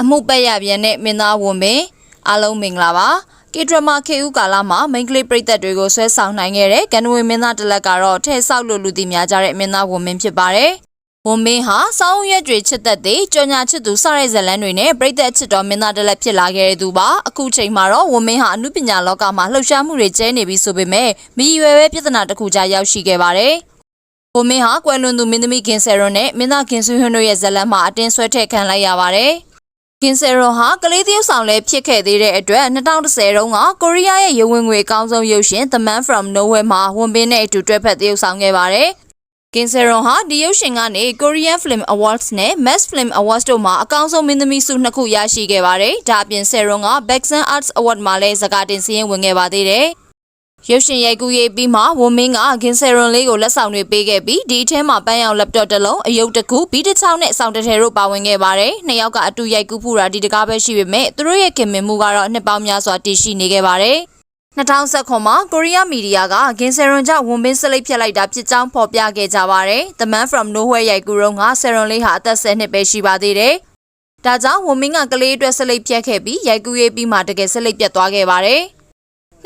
အမှုပက်ရပြန်တဲ့မင်းသားဝန်ပင်အားလုံးမင်္ဂလာပါကေဒရမာခေဦးကာလမှာမိန်းကလေးပြည်သက်တွေကိုဆွဲဆောင်နိုင်ခဲ့တဲ့ကန်နဝေမင်းသားတစ်လက်ကတော့ထဲဆောက်လို့လူသိများကြတဲ့မင်းသားဝန်ပင်ဖြစ်ပါတယ်ဝန်မင်းဟာစောင်းရွက်တွေချစ်သက်တဲ့ကြော်ညာချစ်သူစတဲ့ဇလန်းတွေနဲ့ပြည်သက်ချစ်တော်မင်းသားတစ်လက်ဖြစ်လာခဲ့တဲ့သူပါအခုချိန်မှာတော့ဝန်မင်းဟာအမှုပညာလောကမှာလှုပ်ရှားမှုတွေကျဲနေပြီဆိုပေမဲ့မိရွယ်ပဲပြဿနာတစ်ခုကြားရောက်ရှိခဲ့ပါတယ်ဘုံမင်းဟာကွယ်လွန်သူမင်းသမီးခင်ဆယ်ရွန်နဲ့မင်းသားခင်ဆူဟွန်းတို့ရဲ့ဇလန်းမှာအတင်းဆွဲထည့်ခံလိုက်ရပါတယ်။ ခင်ဆယ်ရွန်ဟာကလေးသရုပ်ဆောင်လည်းဖြစ်ခဲ့သေးတဲ့အတွက်2010တုန်းကကိုရီးယားရဲ့ရုပ်ဝင်ငွေအကောင်းဆုံးရုပ်ရှင် The Man from Nowhere မှာဝန်ပင်းနဲ့အတူတွဲဖက်သရုပ်ဆောင်ခဲ့ပါတယ်။ကင်ဆယ်ရွန်ဟာဒီရုပ်ရှင်ကနေ Korean Film Awards နဲ့ Mass Film Awards တို့မှာအကောင်းဆုံးမင်းသမီးဆုနှစ်ခုရရှိခဲ့ပါတယ်။ဒါအပြင်ဆယ်ရွန်က Baxan Arts Award မှာလည်းစကားတင်စည်းရင်ဝင်ခဲ့ပါသေးတယ်။ ရုပ်ရှင်ရိုက်ကူးရေးပြီးမှဝမင်းကဂင်ဆယ်ရွန်လေးကိုလက်ဆောင်တွေပေးခဲ့ပြီးဒီအထဲမှာပန်းရောင် laptop တစ်လုံးအယုတ်တစ်ခုဘီတစ်ချောင်းနဲ့အဆောင်တစ်ထည်တို့ပါဝင်ခဲ့ပါတယ်။နှစ်ယောက်ကအတူရိုက်ကူးဖူတာဒီတကားပဲရှိပေမဲ့သူတို့ရဲ့ခင်မင်မှုကတော့နှစ်ပေါင်းများစွာတည်ရှိနေခဲ့ပါတယ်။2019မှာကိုရီးယားမီဒီယာကဂင်ဆယ်ရွန်ကြောင့်ဝန်ပင်းစလိပ်ဖြတ်လိုက်တာဖြစ်ကြောင်းဖော်ပြခဲ့ကြပါတယ်။ The Man from Nowhere ရိုက်ကူးတော့ကဆယ်ရွန်လေးဟာအသက်10နှစ်ပဲရှိပါသေးတယ်။ဒါကြောင့်ဝန်မင်းကကလေးအတွက်စလိပ်ဖြတ်ခဲ့ပြီးရိုက်ကူးရေးပြီးမှတကယ်စလိပ်ပြတ်သွားခဲ့ပါတယ်။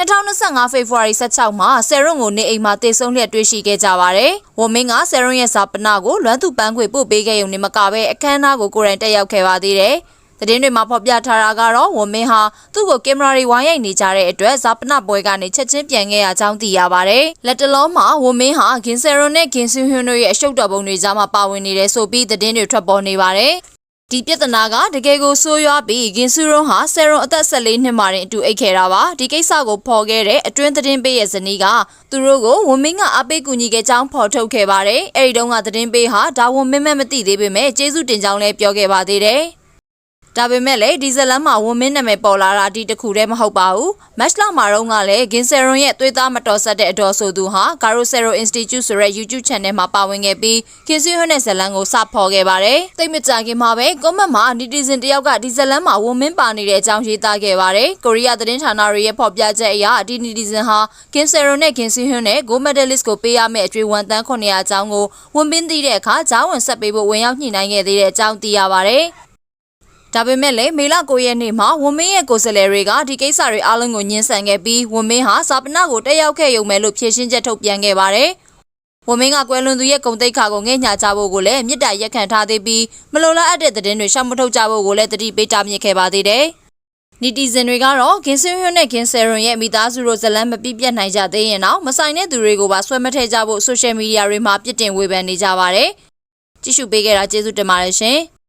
2025ဖေဖော်ဝါရီ16မှာဆယ်ရွန်ကိုနေအိမ်မှာတည်ဆုံလျက်တွေ့ရှိခဲ့ကြပါတယ်။ဝမင်းကဆယ်ရွန်ရဲ့ဇာပနာကိုလွမ်းသူပန်းခွေပို့ပေးခဲ့ရုံနဲ့မကပဲအခမ်းအနားကိုကိုယ်တိုင်တက်ရောက်ခဲ့ပါသေးတယ်။သတင်းတွေမှာဖော်ပြထားတာကတော့ဝမင်းဟာသူ့ကိုကင်မရာတွေဝိုင်းရိုက်နေကြတဲ့အတွက်ဇာပနာပွဲကနေချက်ချင်းပြန်ခဲ့ရကြောင်းသိရပါတယ်။လက်တလုံးမှာဝမင်းဟာဂင်ဆယ်ရွန်နဲ့ဂင်ဆူဟွန်းတို့ရဲ့အရှုပ်တော်ပုံတွေကြားမှာပါဝင်နေတယ်ဆိုပြီးသတင်းတွေထွက်ပေါ်နေပါတယ်။ ဒီပြဿနာကတကယ်ကိုဆိုးရွားပြီးဂင်ဆူရွန်ဟာဆယ်ရွန်အသက်14နှစ်မှတင်အတူအိတ်ခဲ့တာပါဒီကိစ္စကိုဖော်ခဲ့တဲ့အတွင်းသတင်းပေးရဲ့ဇနီးကသူတို့ကိုဝမင်းကအပိတ်ကူညီခဲ့ကြောင်းဖော်ထုတ်ခဲ့ပါတယ်အဲဒီတုန်းကသတင်းပေးဟာဒါဝမင်းမဲ့မသိသေးပေမဲ့ကျေးဇူးတင်ကြောင်းလည်းပြောခဲ့ပါသေးတယ် ဒါပေမဲ့လည်းဒီဇလန်မှာဝန်မင်းနာမည်ပေါ်လာတာဒီတခုတည်းမဟုတ်ပါဘူး။မက်လမှာတော့ကလည်းဂင်ဆယ်ရွန်ရဲ့သွေးသားမတော်ဆက်တဲ့အတော်ဆိုသူဟာ Garo Zero Institute ဆိုတဲ့ YouTube channel မှာပါဝင်ခဲ့ပြီးခင်စီဟွန်းနဲ့ဇလန်ကိုစဖော်ခဲ့ပါတယ်။သိမကြခင်မှာပဲ comment မှာ netizen တယောက်ကဒီဇလန်မှာဝန်မင်းပါနေတဲ့အကြောင်းရေးသားခဲ့ပါတယ်။ကိုရီးယားသတင်းဌာနတွေရဲ့ဖော်ပြချက်အရဒီ netizen ဟာဂင်ဆယ်ရွန်နဲ့ဂင်စီဟွန်းနဲ့ gold medalist ကိုပေးရမယ့်အကျွေးဝန်တန်း900အကြောင်းကိုဝန်ပင်းသိတဲ့အခါဂျောင်းဝင်ဆက်ပေးဖို့ဝင်ရောက်ညှိနှိုင်းခဲ့သေးတဲ့အကြောင်းသိရပါတယ်။ ဒါပေမဲ့လည်းမေလ9ရက်နေ့မှာဝမင်းရဲ့ကိုယ်စားလှယ်တွေကဒီကိစ္စတွေအားလုံးကိုညှင်းဆန်ခဲ့ပြီးဝမင်းဟာစာပနာကိုတက်ရောက်ခဲ့ရုံပဲလို့ဖြေရှင်းချက်ထုတ်ပြန်ခဲ့ပါတယ်။ဝမင်းကကွယ်လွန်သူရဲ့ဂုံတိတ်ခါကိုငဲ့ညာကြဖို့ကိုလည်းမြစ်တာရက်ခံထားသေးပြီးမလိုလားအပ်တဲ့သတင်းတွေရှောင်မထုတ်ကြဖို့ကိုလည်းတတိပေးတာမြစ်ခဲ့ပါသေးတယ်။နီတီဇင်တွေကတော့ဂင်ဆင်ဟွန်းနဲ့ဂင်ဆယ်ရွန်ရဲ့မိသားစုတို့ဇလန်းမပြပြတ်နိုင်ကြသေးရင်တော့မဆိုင်တဲ့သူတွေကိုပါဆွဲမထည့်ကြဖို့ဆိုရှယ်မီဒီယာတွေမှာပြစ်တင်ဝေဖန်နေကြပါတယ်။ကြည့်ရှုပေးခဲ့တာကျေးဇူးတင်ပါတယ်ရှင်။